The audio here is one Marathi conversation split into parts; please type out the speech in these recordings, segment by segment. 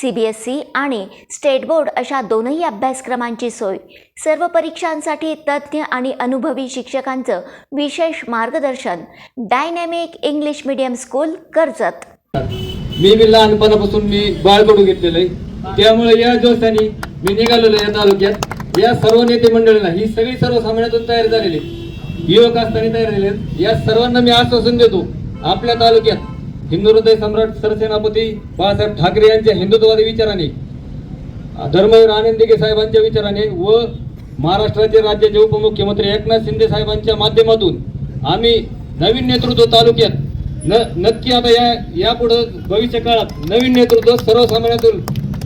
सी बी एस सी आणि स्टेट बोर्ड अशा दोनही अभ्यासक्रमांची सोय. सर्व परीक्षांसाठी तज्ज्ञ आणि अनुभवी शिक्षकांचं विशेष मार्गदर्शन dynamic English medium school Karjat. मी मी लहानपणापासून मी बाळकडू घेतलेलं आहे. त्यामुळे या जोशाने मी निघालेलो या तालुक्यात. या सर्व नेते मंडळींना ही सगळी सर्वसामान्यातून तयार झालेली युवक असताना तयार झालेले या सर्वांना मी आश्वासन देतो आपल्या तालुक्यात हिंदू हृदय सम्राट सरसेनापती बाळासाहेब ठाकरे यांच्या हिंदुत्ववादी विचाराने धर्मवीर आनंदिके साहेबांच्या विचाराने व महाराष्ट्राचे राज्याचे उपमुख्यमंत्री एकनाथ शिंदे साहेबांच्या माध्यमातून आम्ही नवीन नेतृत्व तालुक्यात न नक्की आता या यापुढं भविष्य काळात नवीन नेतृत्व सर्वसामान्यातून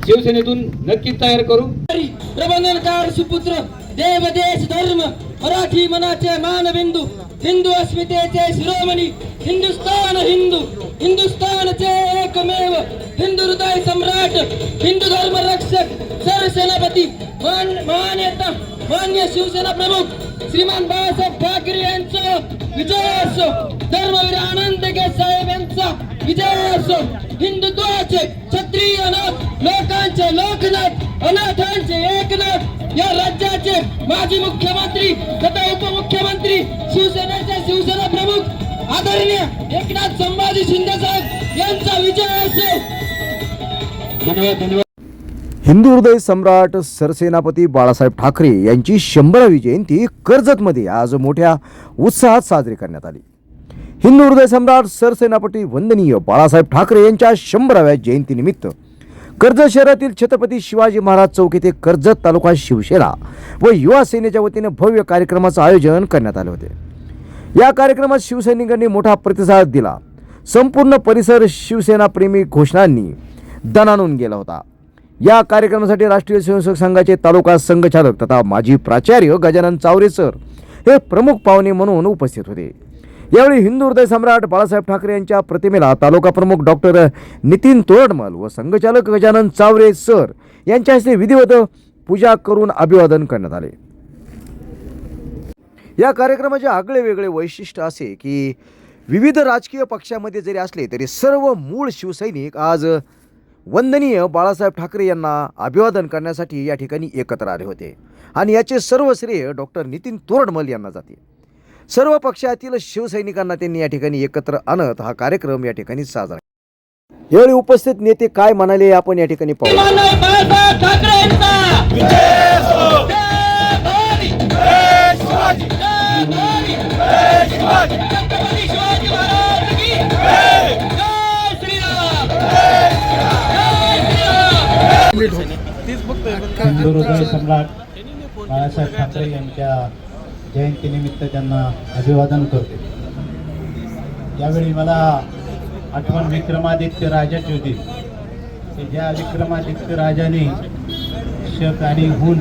शिवसेनेतून नक्कीच तयार करू. प्रबंधनकार सुपुत्र देव देश धर्म. मराठी मनाचे मानबिंदू हिंदू अस्मितेचे शिरोमणी हिंदुस्तान हिंदू हिंदुस्तानचे एकमेव हिंदू हृदय सम्राट हिंदू धर्म रक्षक सरसेनापती मान मान्यता मान्य शिवसेना प्रमुख श्रीमान बाळासाहेब ठाकरे यांचा विजय असो धर्मवीर आनंद के साहेब यांचा विजय असो हिंदुत्वाचे क्षत्रिय नाथ लोकांचे लोकनाथ अनाथांचे एकनाथ या राज्याचे माजी मुख्यमंत्री तथा उपमुख्यमंत्री शिवसेनेचे शिवसेना प्रमुख आदरणीय एकनाथ संभाजी शिंदे साहेब यांचा विजय असेल धन्यवाद धन्यवाद. हिंदू हृदय सम्राट सरसेनापती बाळासाहेब ठाकरे यांची शंभरावी जयंती कर्जतमध्ये आज मोठ्या उत्साहात साजरी करण्यात आली. हिंदू हृदय सम्राट सरसेनापती वंदनीय बाळासाहेब ठाकरे यांच्या शंभराव्या जयंतीनिमित्त कर्जत शहरातील छत्रपती शिवाजी महाराज चौक येथे कर्जत तालुका शिवसेना व युवा सेनेच्या वतीने भव्य कार्यक्रमाचं आयोजन करण्यात आले होते. या कार्यक्रमात शिवसैनिकांनी मोठा प्रतिसाद दिला. संपूर्ण परिसर शिवसेनाप्रेमी घोषणांनी दणानून गेला होता. या कार्यक्रमासाठी राष्ट्रीय स्वयंसेवक संघाचे तालुका संघचालक तथा माजी प्राचार्य गजानन चावरे सर हे प्रमुख पाहुणे म्हणून उपस्थित होते. यावेळी हिंदू हृदय सम्राट बाळासाहेब ठाकरे यांच्या प्रतिमेला तालुका प्रमुख डॉक्टर नितीन तोरडमल व संघचालक गजानन चावरे सर यांच्या हस्ते विधिवत पूजा करून अभिवादन करण्यात आले. या कार्यक्रमाचे आगळे वेगळे वैशिष्ट्य असे की विविध राजकीय पक्षामध्ये जरी असले तरी सर्व मूळ शिवसैनिक आज वंदनीय बाळासाहेब ठाकरे यांना अभिवादन करण्यासाठी या ठिकाणी एकत्र आले होते. आणि याचे सर्व श्रेय डॉक्टर नितीन तोरडमल यांना जाते. सर्व पक्षातील शिवसैनिकांना त्यांनी या ठिकाणी एकत्र आणत हा कार्यक्रम या ठिकाणी साजरा. यावेळी उपस्थित नेते काय म्हणाले आपण या ठिकाणी पाहू. मानव बाळासाहेब ठाकरे यांचा विजय असो जय भवानी जय शिवाजी जय भवानी छत्रपती शिवाजी महाराज की जय श्रीराम जय श्रीराम हिंदू हृदय सम्राट बाळासाहेब ठाकरे यांच्या जयंतीनिमित्त त्यांना अभिवादन करतो. यावेळी मला आठवण विक्रमादित्य राजाची होती की ज्या विक्रमादित्य राजाने शक आणि हुन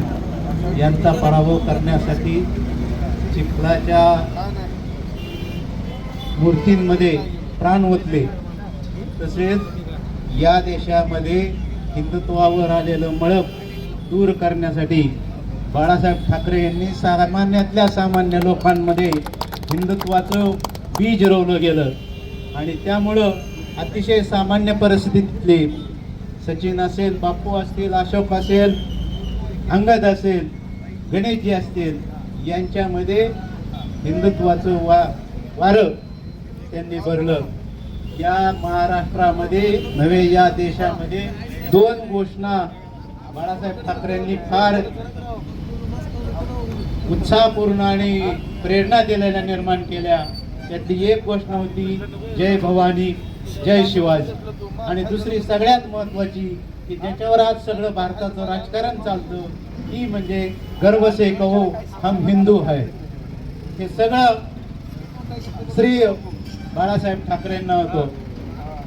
यांचा पराभव करण्यासाठी चिखलाच्या मूर्तींमध्ये प्राण ओतले. तसेच या देशामध्ये हिंदुत्वावर आलेलं मळप दूर करण्यासाठी बाळासाहेब ठाकरे यांनी सामान्यातल्या सामान्य लोकांमध्ये हिंदुत्वाचं बीज रोवलं गेलं. आणि त्यामुळं अतिशय सामान्य परिस्थितीतले सचिन असेल बापू असतील अशोक असेल अंगद असेल गणेशजी असतील यांच्यामध्ये हिंदुत्वाचं वा वारं त्यांनी भरलं. या महाराष्ट्रामध्ये नव्हे या देशामध्ये दोन घोषणा बाळासाहेब ठाकरेंनी फार उत्साहपूर्ण आणि प्रेरणा दिलेल्या निर्माण केल्या. त्यातली एक गोष्ट होती जय भवानी जय शिवाजी. आणि दुसरी सगळ्यात महत्वाची की ज्याच्यावर आज सगळं भारताचं राजकारण चालतं ती म्हणजे गर्व से कहो हम हिंदू है. हे सगळं श्री बाळासाहेब ठाकरेंना होतं.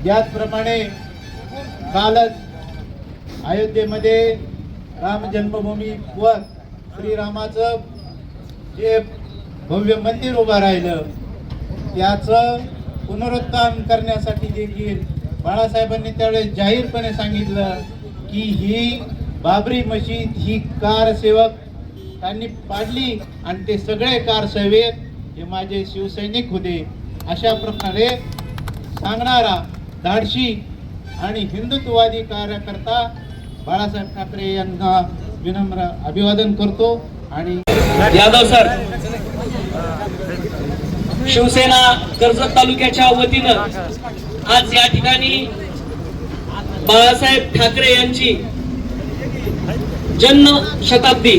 याचप्रमाणे कालच अयोध्येमध्ये राम जन्मभूमी वर श्रीरामाचं जे भव्य मंदिर उभं राहिलं त्याचं पुनरुत्थान करण्यासाठी देखील बाळासाहेबांनी त्यावेळेस जाहीरपणे सांगितलं की ही बाबरी मशीद ही कार सेवक त्यांनी पाडली आणि ते सगळे कार सेवेत हे माझे शिवसैनिक होते. अशा प्रकारे सांगणारा धाडशी आणि हिंदुत्ववादी कार्यकर्ता बाळासाहेब ठाकरे यांना विनम्र अभिवादन करतो आणि यादव सर शिवसेना कर्जत तालुक्याच्या वतीनं आज या ठिकाणी बाळासाहेब ठाकरे यांची जन्म शताब्दी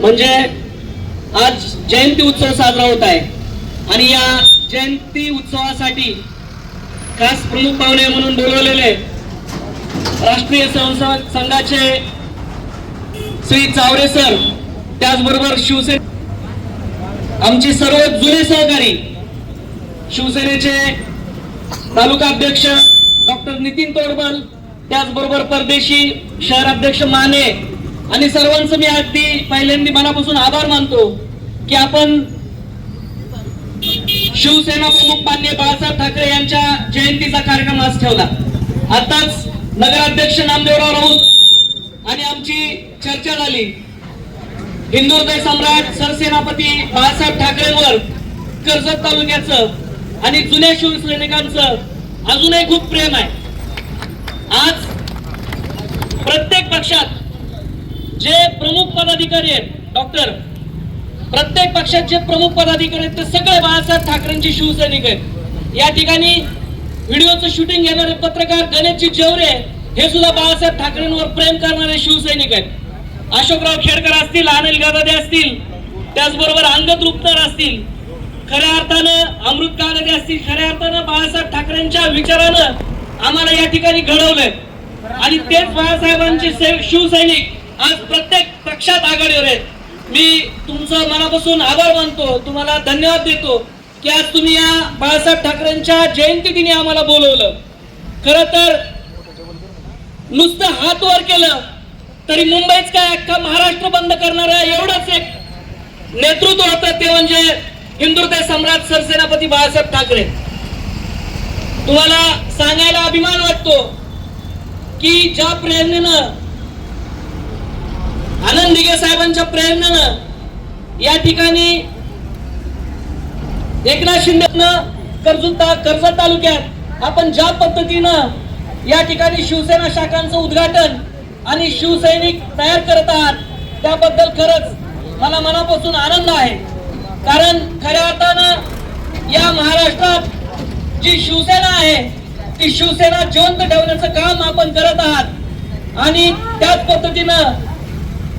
म्हणजे आज जयंती उत्सव साजरा होत आहे. आणि या जयंती उत्सवासाठी खास प्रमुख पाहुणे म्हणून बोलवलेले राष्ट्रीय संसद संघाचे श्री चावरे सर त्याचबरोबर शिवसेना आमचे सर्व जुने सहकारी शिवसेनेचे तालुका अध्यक्ष डॉक्टर नितीन तोडबल त्याचबरोबर परदेशी शहर अध्यक्ष माने आणि सर्वांचं मी अगदी पहिल्यांदा मनापासून आभार मानतो की आपण शिवसेना प्रमुख मान्य बाळासाहेब ठाकरे यांच्या जयंतीचा कार्यक्रम आज ठेवला. आताच नगराध्यक्ष नामदेवराव राऊत आणि आमची चर्चा झाली. हिंदू हृदय सम्राट सरसेनापती बाळासाहेब ठाकरेंवर कर्जत तालुक्याचं आणि जुन्या शिवसैनिकांचं अजूनही खूप प्रेम आहे. आज प्रत्येक पक्षात जे प्रमुख पदाधिकारी आहेत डॉक्टर प्रत्येक पक्षात जे प्रमुख पदाधिकारी आहेत ते सगळे बाळासाहेब ठाकरेंचे शिवसैनिक आहेत. या ठिकाणी व्हिडिओचं शूटिंग घेणारे पत्रकार गणेशजी जेवरे हे सुद्धा बाळासाहेब ठाकरेंवर प्रेम करणारे शिवसैनिक आहेत. अशोकराव खेडकर असतील अनिल गदादे असतील त्याचबरोबर अंगद रुपतर असतील. खऱ्या अर्थानं अमृत कागदे असतील खऱ्या अर्थानं बाळासाहेब ठाकरेंच्या विचारानं आम्हाला या ठिकाणी घडवलंय. आणि तेच बाळासाहेबांचे शिवसैनिक आज प्रत्येक पक्षात आघाडीवर आहेत. मी तुमचं मनापासून आभार मानतो तुम्हाला धन्यवाद देतो. की आज तुम्ही या बाळासाहेब ठाकरेंच्या जयंती दिनी आम्हाला बोलवलं. खर तर नुसतं हात वर केलं तरी मुंबईच काय अख्खा महाराष्ट्र बंद करणारा एवढंच एक नेतृत्व होतं ते म्हणजे हिंदुत्व सम्राट सरसेनापती बाळासाहेब ठाकरे. तुम्हाला सांगायला अभिमान वाटतो की ज्या प्रेरणेनं आनंद दिघे साहेबांच्या प्रेरणेनं या ठिकाणी एकनाथ शिंदेनं कर्जत ता- कर्जत तालुक्यात आपण ज्या पद्धतीनं या ठिकाणी शिवसेना शाखांचं उद्घाटन आणि शिवसैनिक तयार करत आहात त्याबद्दल खरंच मला मनापासून आनंद आहे. कारण खऱ्या अर्थानं या महाराष्ट्रात जी शिवसेना आहे ती शिवसेना जिवंत ठेवण्याचं काम आपण करत आहात. आणि त्याच पद्धतीनं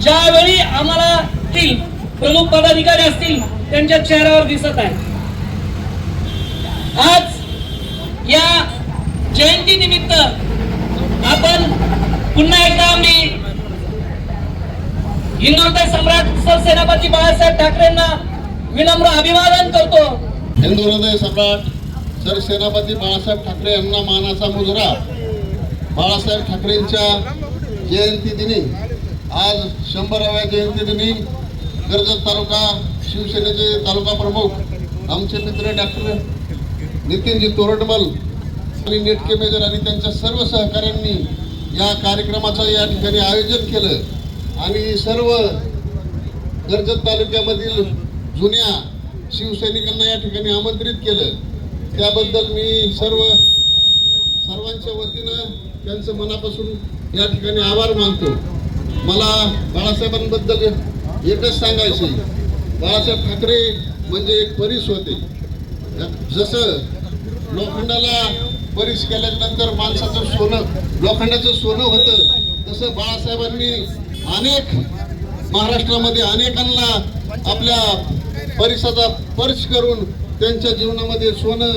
ज्यावेळी आम्हाला ती प्रमुख पदाधिकारी असतील त्यांच्या चेहऱ्यावर दिसत आहे आज या जयंती निमित्त आपण पुन्हा एकदा आम्ही हिंदुत्व सम्राट सरसेनापती बाळासाहेब ठाकरेंना विनम्र अभिवादन करतो. हिंदू हृदय सम्राट सरसेनापती बाळासाहेब ठाकरे यांना मानाचा मुजरा. बाळासाहेब ठाकरेंच्या जयंती दिनी आज शंभराव्या जयंती दिनी कर्जत तालुका शिवसेनेचे तालुका प्रमुख आमचे मित्र डॉक्टर नितीनजी तोरडमल आणि नेटके मेजर आणि त्यांच्या सर्व सहकाऱ्यांनी या कार्यक्रमाचं या ठिकाणी आयोजन केलं. आणि सर्व कर्जत तालुक्यामधील जुन्या शिवसैनिकांना या ठिकाणी आमंत्रित केलं. त्याबद्दल मी सर्व सर्वांच्या वतीनं त्यांचं मनापासून या ठिकाणी आभार मानतो. मला बाळासाहेबांबद्दल एकच सांगायचे बाळासाहेब ठाकरे म्हणजे एक परीस होते. जसं लोखंडाला परीस केल्यानंतर माणसाचं सोनं लोखंडाचं सोनं होतं तसं बाळासाहेबांनी अनेक महाराष्ट्रामध्ये अनेकांना आपल्या परिसराचा पर्च करून त्यांच्या जीवनामध्ये सोनं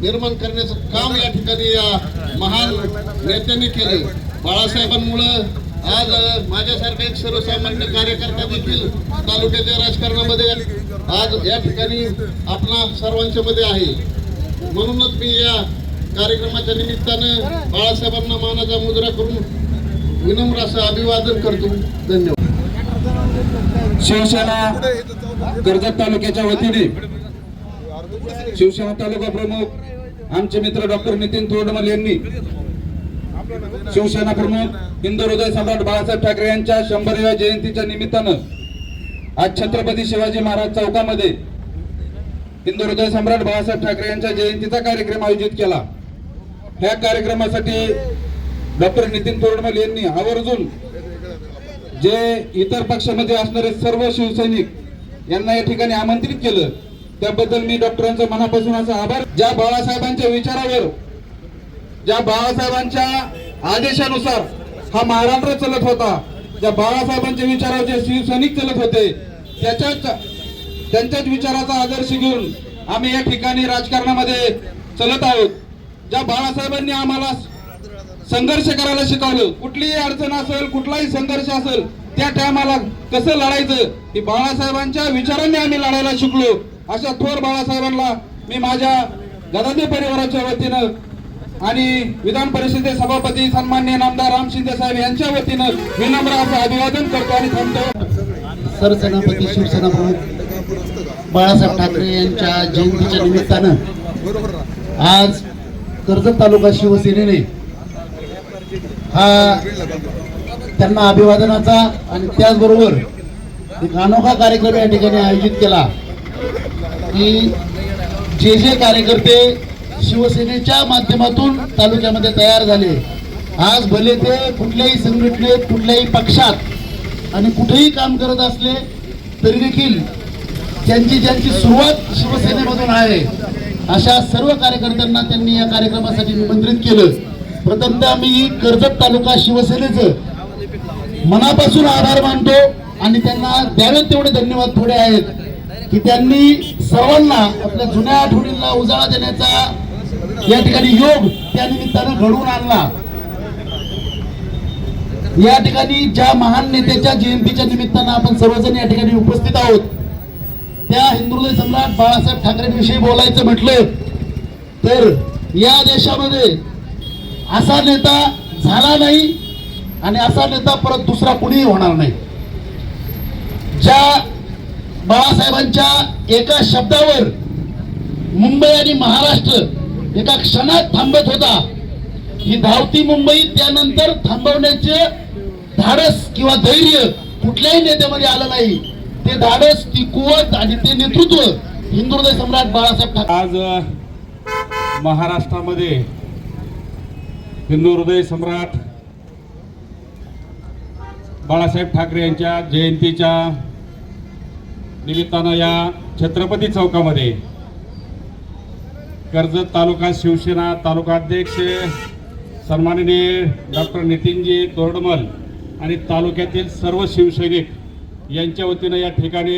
निर्माण करण्याचं काम या ठिकाणी या महान नेत्यांनी केलं. बाळासाहेबांमुळं आज माझ्यासारखा एक सर्वसामान्य कार्यकर्ता देखील तालुक्याच्या राजकारणामध्ये आज या ठिकाणी आपला सर्वांच्या मध्ये आहे. म्हणूनच मी या कार्यक्रमाच्या निमित्तानं बाळासाहेबांना मानाचा मुजरा करून विनम्र असं अभिवादन करतो. धन्यवाद. शिवसेना कर्जत तालुक्याच्या वतीने. शिवसेना तालुका प्रमुख आमचे मित्र डॉक्टर नितीन तोडमल यांनी. शिवसेना प्रमुख हिंदू हृदय सम्राट बाळासाहेब ठाकरे यांच्या शंभराव्या जयंतीच्या निमित्तानं आज छत्रपती शिवाजी महाराज चौकामध्ये हिंदू हृदय सम्राट बाळासाहेब ठाकरे यांच्या जयंतीचा कार्यक्रम आयोजित केला. ह्या कार्यक्रमासाठी डॉक्टर नितीन तोरडमल यांनी आवर्जून जे इतर पक्षामध्ये असणारे सर्व शिवसैनिक यांना या ठिकाणी आमंत्रित केलं. त्याबद्दल मी डॉक्टरांचा मनापासून असा आभार. ज्या बाळासाहेबांच्या विचारावर ज्या बाळासाहेबांच्या आदेशानुसार हा महाराष्ट्र चलत होता ज्या बाळासाहेबांच्या विचारावर जे शिवसैनिक चलत होते त्याच्याच त्यांच्याच विचाराचा आदर्श घेऊन आम्ही या ठिकाणी राजकारणामध्ये चलत आहोत. ज्या बाळासाहेबांनी आम्हाला संघर्ष करायला शिकवलं कुठलीही अडचण असेल कुठलाही संघर्ष असेल त्या टायमाला कसं लढायचं ही बाळासाहेबांच्या विचारांनी आम्ही लढायला शिकलो. अशा थोर बाळासाहेबांना मी माझ्या गदादे परिवाराच्या वतीनं आणि विधान परिषदे सभापती सन्मान्य नामदार राम शिंदे साहेब यांच्या वतीनं विनम्र असं अभिवादन करतो आणि थांबतो. सरसेनापती शिवसेना प्रमुख बाळासाहेब ठाकरे यांच्या जयंतीच्या निमित्तानं आज कर्जत तालुका शिवसेनेने हा त्यांना अभिवादनाचा आणि त्याचबरोबर एक अनोखा कार्यक्रम या ठिकाणी आयोजित केला की जे जे कार्यकर्ते शिवसेनेच्या माध्यमातून तालुक्यामध्ये तयार झाले. आज भले ते कुठल्याही संघटनेत कुठल्याही पक्षात आणि कुठेही काम करत असले तरी देखील त्यांची ज्यांची सुरुवात शिवसेनेमधून आहे अशा सर्व कार्यकर्त्यांना त्यांनी या कार्यक्रमासाठी निमंत्रित केलं. प्रथमतः मी कर्जत तालुका शिवसेनेचं मनापासून आभार मानतो आणि त्यांना द्यावेत तेवढे धन्यवाद थोडे आहेत की त्यांनी सर्वांना आपल्या जुन्या आठवणींना उजाळा देण्याचा या ठिकाणी योग त्या निमित्तानं घडवून आणला. या ठिकाणी ज्या महान नेत्याच्या जयंतीच्या निमित्तानं आपण सर्वजण या ठिकाणी उपस्थित आहोत त्या हिंदुदय सम्राट बाळासाहेब ठाकरेंविषयी बोलायचं म्हटलं तर या देशामध्ये असा नेता झाला नाही आणि असा नेता परत दुसरा कुणीही होणार नाही. ज्या बाळासाहेबांच्या एका शब्दावर मुंबई आणि महाराष्ट्र एका क्षणात थांबत होता. ही धावती मुंबई त्यानंतर थांबवण्याचे धाडस किंवा धैर्य कुठल्याही नेत्यामध्ये आलं नाही. ते धाडस ती कुवत आणि ते नेतृत्व हिंदुहृदय सम्राट बाळासाहेब ठाकरे. आज महाराष्ट्रामध्ये हिंदू हृदय सम्राट बाळासाहेब ठाकरे यांच्या जयंतीच्या निमित्तानं या छत्रपती चौकामध्ये कर्जत तालुका शिवसेना तालुका अध्यक्ष सन्माननीय डॉक्टर नितीनजी तोरडमल आणि तालुक्यातील सर्व शिवसैनिक यांच्या वतीनं या ठिकाणी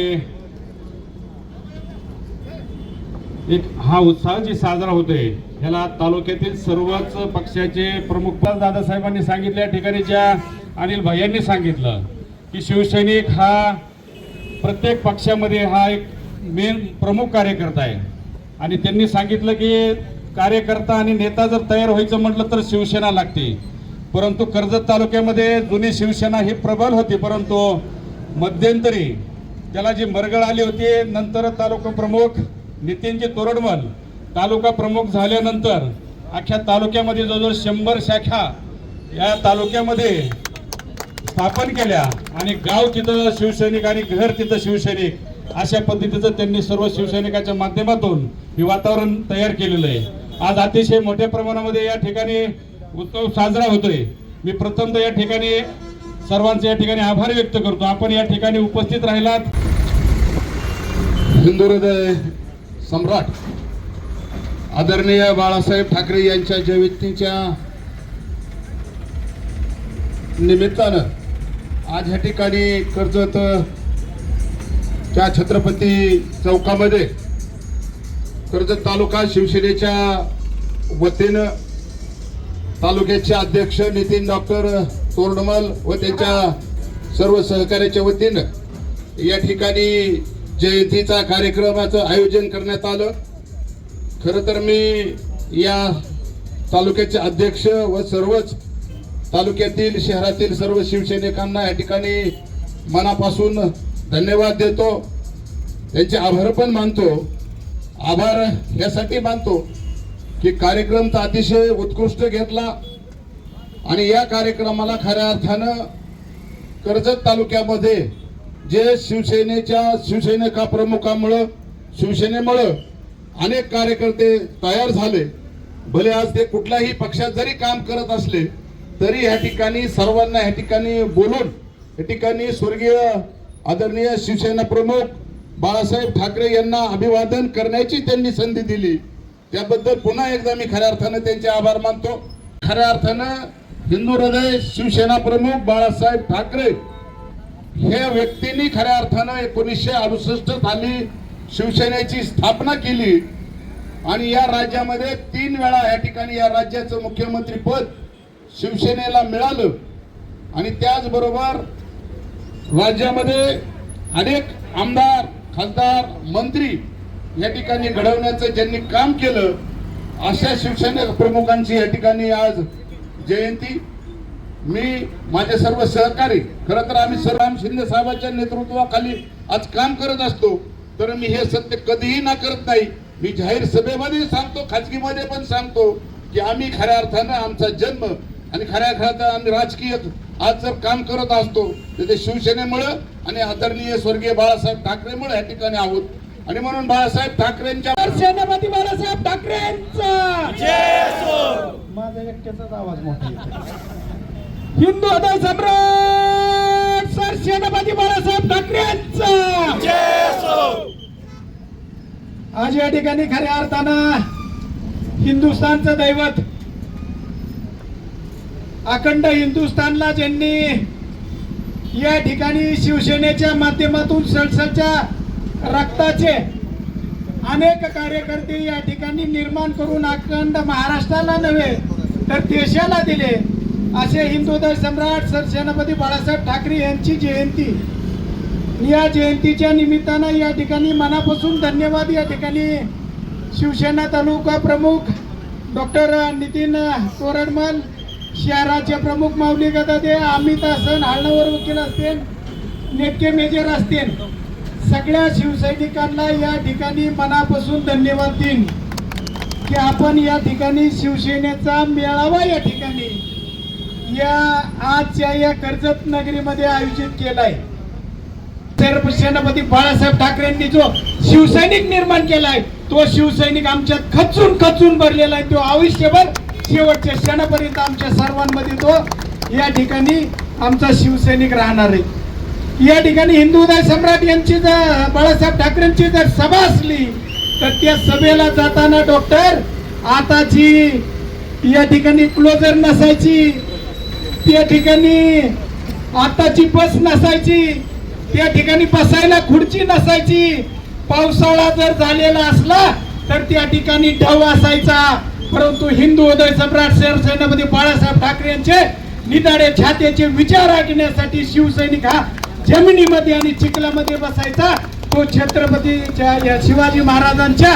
एक हा उत्साह जी साजरा होतोय ह्याला तालुक्यातील सर्वच पक्षाचे प्रमुख दादासाहेबांनी सांगितलं या ठिकाणी ज्या अनिल भाई यांनी सांगितलं की शिवसैनिक हा प्रत्येक पक्षामध्ये हा एक मेन प्रमुख कार्यकर्ता आहे. आणि त्यांनी सांगितलं की कार्यकर्ता आणि नेता जर तयार व्हायचं म्हटलं तर शिवसेना लागते. परंतु कर्जत तालुक्यामध्ये जुनी शिवसेना ही प्रबल होती परंतु मध्यंतरी त्याला जी मरगळ आली होती नंतर तालुका प्रमुख नितीनजी तोरडमल तालुका प्रमुख झाल्यानंतर अख्ख्या तालुक्यामध्ये जवळजवळ शंभर शाखा या तालुक्यामध्ये स्थापन केल्या. आणि गाव तिथं शिवसैनिक आणि घर तिथं शिवसैनिक अशा पद्धतीचं त्यांनी सर्व शिवसैनिकाच्या माध्यमातून हे वातावरण तयार केलेलं आहे. आज अतिशय मोठ्या प्रमाणामध्ये या ठिकाणी उत्सव साजरा होतोय. मी प्रथमतः या ठिकाणी सर्वांचे या ठिकाणी आभार व्यक्त करतो. आपण या ठिकाणी उपस्थित राहिलात. हिंदू हृदय सम्राट आदरणीय बाळासाहेब ठाकरे यांच्या जयंतीच्या निमित्तानं आज ह्या ठिकाणी कर्जत त्या छत्रपती चौकामध्ये कर्जत तालुका शिवसेनेच्या वतीनं तालुक्याचे अध्यक्ष नितीन डॉक्टर तोरडमल व त्यांच्या सर्व सहकार्याच्या वतीनं या ठिकाणी जयंतीचा कार्यक्रमाचं आयोजन करण्यात आलं. खरं तर मी या तालुक्याचे अध्यक्ष व सर्वच तालुक्यातील शहरातील सर्व शिवसैनिकांना या ठिकाणी मनापासून धन्यवाद देतो. त्यांचे आभार पण मानतो. आभार यासाठी मानतो की कार्यक्रम तर अतिशय उत्कृष्ट घेतला आणि या कार्यक्रमाला खऱ्या अर्थानं कर्जत तालुक्यामध्ये जे शिवसेनेच्या शिवसैनिका प्रमुखामुळं शिवसेनेमुळं अनेक कार्यकर्ते तयार झाले. भले आज ते कुठल्याही पक्षात जरी काम करत असले तरी या ठिकाणी सर्वांना या ठिकाणी बोलून या ठिकाणी स्वर्गीय आदरणीय शिवसेना प्रमुख बाळासाहेब ठाकरे यांना अभिवादन करण्याची त्यांनी संधी दिली. त्याबद्दल पुन्हा एकदा मी खऱ्या अर्थानं त्यांचे आभार मानतो. खऱ्या अर्थानं हिंदू हृदय शिवसेना प्रमुख बाळासाहेब ठाकरे हे व्यक्तींनी खऱ्या अर्थानं एकोणीसशे अडुसष्ट साली शिवसेनेची स्थापना केली. आणि या राज्यामध्ये तीन वेळा या ठिकाणी या राज्याचं मुख्यमंत्री पद शिवसेनेला मिळालं. आणि त्याचबरोबर राज्यामध्ये अनेक आमदार खासदार मंत्री या ठिकाणी घडवण्याचं ज्यांनी काम केलं अशा शिवसेना प्रमुखांची या ठिकाणी आज जयंती. मी माझे सर्व सहकारी खरं तर आम्ही राम शिंदे साहेबांच्या नेतृत्वाखाली आज काम करत असतो तर मी हे सत्य कधीही ना करत नाही. मी जाहीर सभेमध्ये सांगतो खाजगीमध्ये पण सांगतो की आम्ही खऱ्या अर्थानं आमचा जन्म आणि खऱ्या अर्थानं आम्ही राजकीय आज जर काम करत असतो तर ते शिवसेनेमुळं आणि आदरणीय स्वर्गीय बाळासाहेब ठाकरेमुळे या ठिकाणी आहोत. आणि म्हणून बाळासाहेब ठाकरेंच्या सेनापती बाळासाहेब ठाकरेंचा! माझा एकट्याचाच आवाज मोठा येतो हिंदू हृदय सम्राट सर सेनापती बाळासाहेब ठाकरेंचा! आज या ठिकाणी खऱ्या अर्थानं हिंदुस्थानचं दैवत अखंड हिंदुस्थानला ज्यांनी या ठिकाणी शिवसेनेच्या माध्यमातून सळसळच्या रक्ताचे अनेक कार्यकर्ते या ठिकाणी निर्माण करून अखंड महाराष्ट्राला नव्हे तर देशाला दिले. असे हिंदुदय सम्राट सरसेनापती बाळासाहेब ठाकरे यांची जयंती. या जयंतीच्या निमित्तानं या ठिकाणी मनापासून धन्यवाद. या ठिकाणी शिवसेना तालुका प्रमुख डॉक्टर नितीन तोरडमल शहराचे प्रमुख माऊली ते अमित हसन हळणवर वकील असतील नेटके मेजर असतील सगळ्या शिवसैनिकांना या ठिकाणी मनापासून धन्यवाद देईन की आपण या ठिकाणी शिवसेनेचा मेळावा या ठिकाणी या आजच्या या कर्जत नगरीमध्ये आयोजित केलाय. तर सेनापती बाळासाहेब ठाकरेंनी जो शिवसैनिक निर्माण केलाय तो शिवसैनिक आमच्यात खचून खचून भरलेला आहे तो आयुष्यभर शेवटच्या क्षणापर्यंत आमच्या सर्वांमध्ये तो या ठिकाणी आमचा शिवसैनिक राहणार आहे. या ठिकाणी हिंदू उदय सम्राट यांची जर बाळासाहेब ठाकरेंची जर सभा असली तर त्या सभेला जाताना डॉक्टर आताची या ठिकाणी क्लोजर नसायची त्या ठिकाणी आताची बस नसायची त्या ठिकाणी बसायला खुर्ची नसायची. पावसाळा जर झालेला असला तर त्या ठिकाणी ढव असायचा. परंतु हिंदू उदय सम्राट सेनापती बाळासाहेब ठाकरे यांचे निदाडे छात्याचे विचार ऐकण्यासाठी शिवसैनिक हा जमिनीमध्ये आणि चिखलामध्ये बसायचा. तो छत्रपतीच्या या शिवाजी महाराजांच्या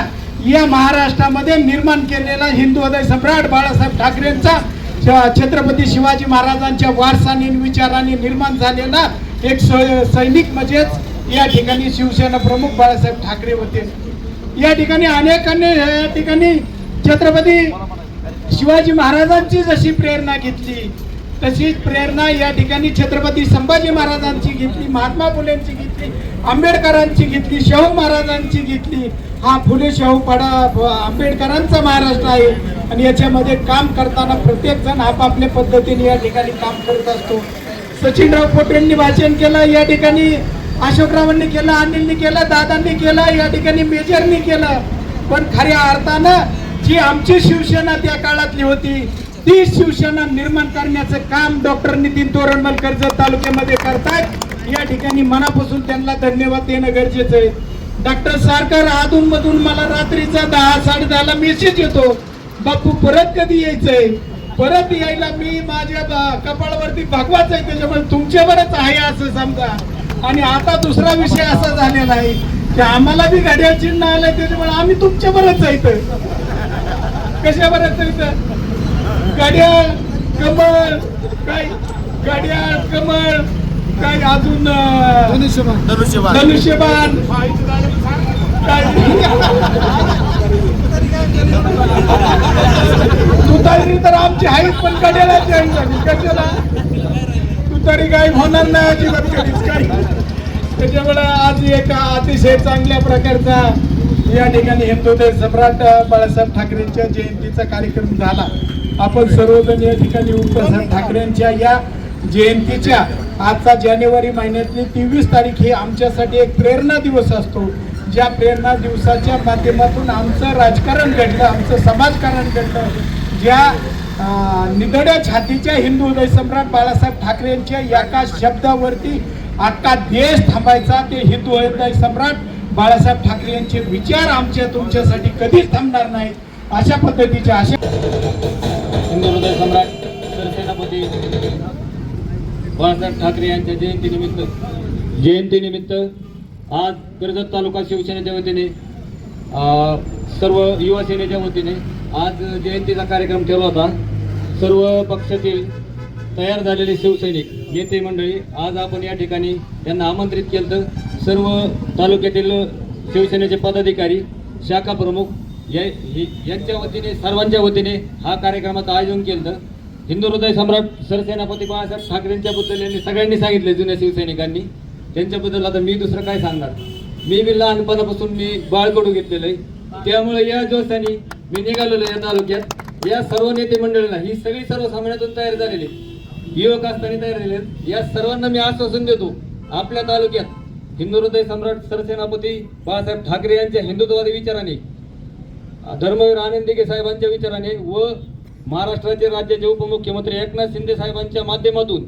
या महाराष्ट्रामध्ये निर्माण केलेला हिंदू हृदय सम्राट बाळासाहेब ठाकरेंचा छ- छत्रपती शिवाजी महाराजांच्या वारसाने विचाराने निर्माण झालेला एक स- सैनिक म्हणजेच या ठिकाणी शिवसेना प्रमुख बाळासाहेब ठाकरे होते. या ठिकाणी अनेकांनी या ठिकाणी छत्रपती शिवाजी महाराजांची जशी प्रेरणा घेतली तशीच प्रेरणा या ठिकाणी छत्रपती संभाजी महाराजांची घेतली महात्मा फुलेंची घेतली आंबेडकरांची घेतली शाहू महाराजांची घेतली. हा फुले शाहू पाडा आंबेडकरांचा महाराष्ट्र आहे. आणि याच्यामध्ये काम करताना प्रत्येक जण आपापल्या पद्धतीने या ठिकाणी काम करत असतो. सचिनराव पोटेंनी भाषण केलं या ठिकाणी अशोकरावांनी केलं अनिलनी केलं दादांनी केलं या ठिकाणी मेजरनी केलं. पण खऱ्या अर्थानं जी आमची शिवसेना त्या काळातली होती ती शिवसेना निर्माण करण्याचं काम डॉक्टर नितीन तोरणमल कर्जत तालुक्यामध्ये करतात या ठिकाणी मनापासून त्यांना धन्यवाद देणं गरजेचं आहे. डॉक्टर सारकर अधून मधून मला रात्रीचा दहा साडे दहाला मेसेज येतो बापू परत कधी यायचंय? परत यायला मी माझ्या ब- कपाळावरती भगवाच आहे त्याच्यामुळे तुमच्यावरच आहे असं समजा. आणि आता दुसरा विषय असा झालेला आहे की आम्हाला बी घड्याळ चिन्ह आलंय त्याच्यामुळे आम्ही तुमच्यावरच आहे आहे इथं? घड्याळ कमळ काय? घड्याळ कमळ काय अजून धनुष्यबाण. काय? तुतारी तर आमची आहेच पण झाली कशाला? तुतारी काही होणार नाही अजिबात कधीच. काही त्याच्यामुळे आज एक अतिशय चांगल्या प्रकारचा या ठिकाणी हिंदुदेव सम्राट बाळासाहेब ठाकरेंच्या जयंतीचा कार्यक्रम झाला. आपण सर्वजण या ठिकाणी बाळासाहेब ठाकरेंच्या या जयंतीच्या आजचा जानेवारी महिन्यातली तेवीस तारीख ही आमच्यासाठी एक प्रेरणा दिवस असतो. ज्या प्रेरणा दिवसाच्या माध्यमातून आमचं राजकारण घडलं आमचं समाजकारण घडलं. ज्या निधड्या छातीच्या हिंदू हृदय सम्राट बाळासाहेब ठाकरे यांच्या एका शब्दावरती अख्खा देश थांबायचा ते हिंदू हृदय सम्राट बाळासाहेब ठाकरे यांचे विचार आमच्या तुमच्यासाठी कधीच थांबणार नाहीत. अशा पद्धतीच्या अशा हिंदू सम्राट सरसेनापती बाळासाहेब ठाकरे यांच्या जयंतीनिमित्त जयंतीनिमित्त आज कर्जत तालुका शिवसेनेच्या वतीने सर्व युवा सेनेच्या वतीने आज जयंतीचा कार्यक्रम ठेवला होता. सर्व पक्षातील तयार झालेले शिवसैनिक नेते मंडळी आज आपण या ठिकाणी त्यांना आमंत्रित केलं तर सर्व तालुक्यातील शिवसेनेचे पदाधिकारी शाखा प्रमुख या यांच्या वतीने सर्वांच्या वतीने हा कार्यक्रमाचं आयोजन केलं. हिंदू हृदय सम्राट सरसेनापती बाळासाहेब ठाकरेंच्या बद्दल यांनी सगळ्यांनी सांगितले जुन्या शिवसैनिकांनी. त्यांच्याबद्दल आता मी दुसरं काय सांगणार? मी बी लहानपणापासून मी बाळकडू घेतलेलं आहे. त्यामुळे या जोशाने मी निघालेलो या तालुक्यात. या सर्व नेते मंडळींना ही सगळी सर्वसामान्यातून तयार झालेली युवक असताना तयार झालेले आहेत. या सर्वांना मी आश्वासन देतो आपल्या तालुक्यात हिंदू हृदय सम्राट सरसेनापती बाळासाहेब ठाकरे यांच्या हिंदुत्ववादी विचाराने धर्मवीर आनंद साहेबांच्या विचाराने व महाराष्ट्राचे राज्याचे उपमुख्यमंत्री एकनाथ शिंदे साहेबांच्या माध्यमातून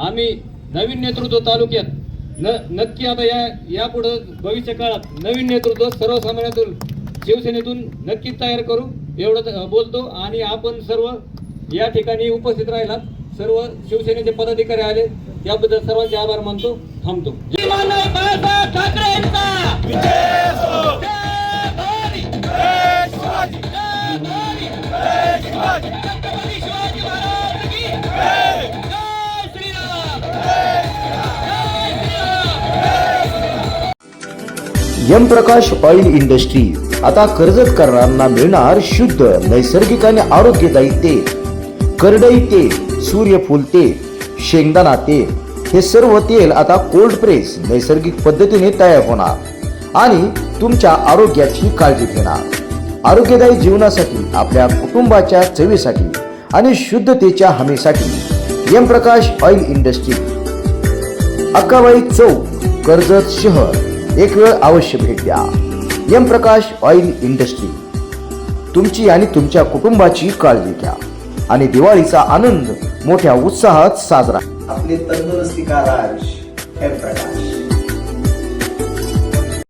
आम्ही नवीन नेतृत्व तालुक्यात न नक्की आता या यापुढं भविष्य काळात नवीन नेतृत्व सर्वसामान्यातून शिवसेनेतून नक्कीच तयार करू एवढं बोलतो. आणि आपण सर्व या ठिकाणी उपस्थित राहिलात. सर्व शिवसेनेचे पदाधिकारी आले. त्याबद्दल सर्वांचे आभार मानतो थांबतो. Manav oil industry. आता कर्जतकरांना मिळणार शुद्ध नैसर्गिक आणि आरोग्यदायी तेल. करडई तेल सूर्यफूल तेल. शेंगदाणा तेल हे सर्व तेल आता कोल्ड प्रेस नैसर्गिक पद्धतीने तयार होणार. आणि तुमच्या आरोग्याची काळजी घेणार. आरोग्यदायी जीवनासाठी आपल्या कुटुंबाच्या चवीसाठी आणि शुद्धतेच्या हमीसाठी यमप्रकाश ऑइल इंडस्ट्री अक्काबाई चौक कर्जत शहर एक वेळ अवश्य भेट द्या. यमप्रकाश ऑइल इंडस्ट्री तुमची आणि तुमच्या कुटुंबाची काळजी घ्या. आणि दिवाळीचा आनंद मोठ्या उत्साहात साजरा. आपले तंदुरुस्ती का राज? एम प्रकाश